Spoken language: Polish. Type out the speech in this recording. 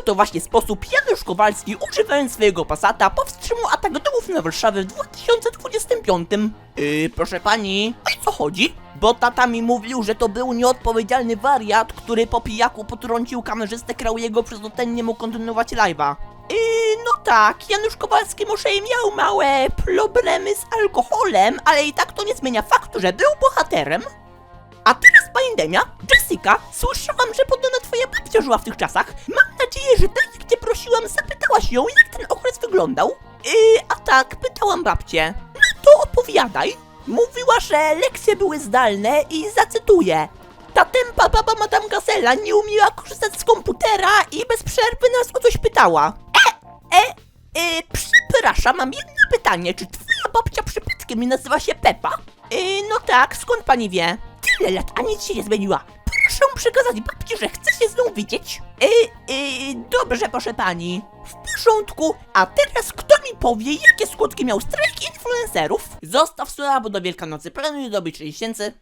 oto właśnie sposób Janusz Kowalski, używając swojego Passata, powstrzymał atak dołów na Warszawę w 2025. Yy, proszę pani, o co chodzi? Bo tata mi mówił, że to był nieodpowiedzialny wariat, który po pijaku potrącił kamerzystę Kraujego, przez to ten nie mógł kontynuować live'a. Yy, no tak, Janusz Kowalski może i miał małe problemy z alkoholem, ale i tak to nie zmienia faktu, że był bohaterem. A teraz pani Demia, Jessica, słyszałam, że podobno twoja babcia żyła w tych czasach. Nadzieję, że tak jak cię prosiłam, zapytałaś ją, jak ten okres wyglądał. Yy, a tak, pytałam babcię. No to opowiadaj. Mówiła, że lekcje były zdalne i zacytuję. Ta tempa baba Madame Gazela nie umiała korzystać z komputera i bez przerwy nas o coś pytała. E, e, e, przepraszam, mam jedno pytanie. Czy twoja babcia przypadkiem nie nazywa się Pepa? E, no tak, skąd pani wie? Tyle lat, a nic się nie zmieniła. Proszę przekazać babci, że chce się z nią widzieć. E, e, dobrze, proszę pani. W porządku, a teraz kto mi powie, jakie skutki miał strajk influencerów? Zostaw słowa, bo do Wielkanocy planuję dobyć 6 tysięcy.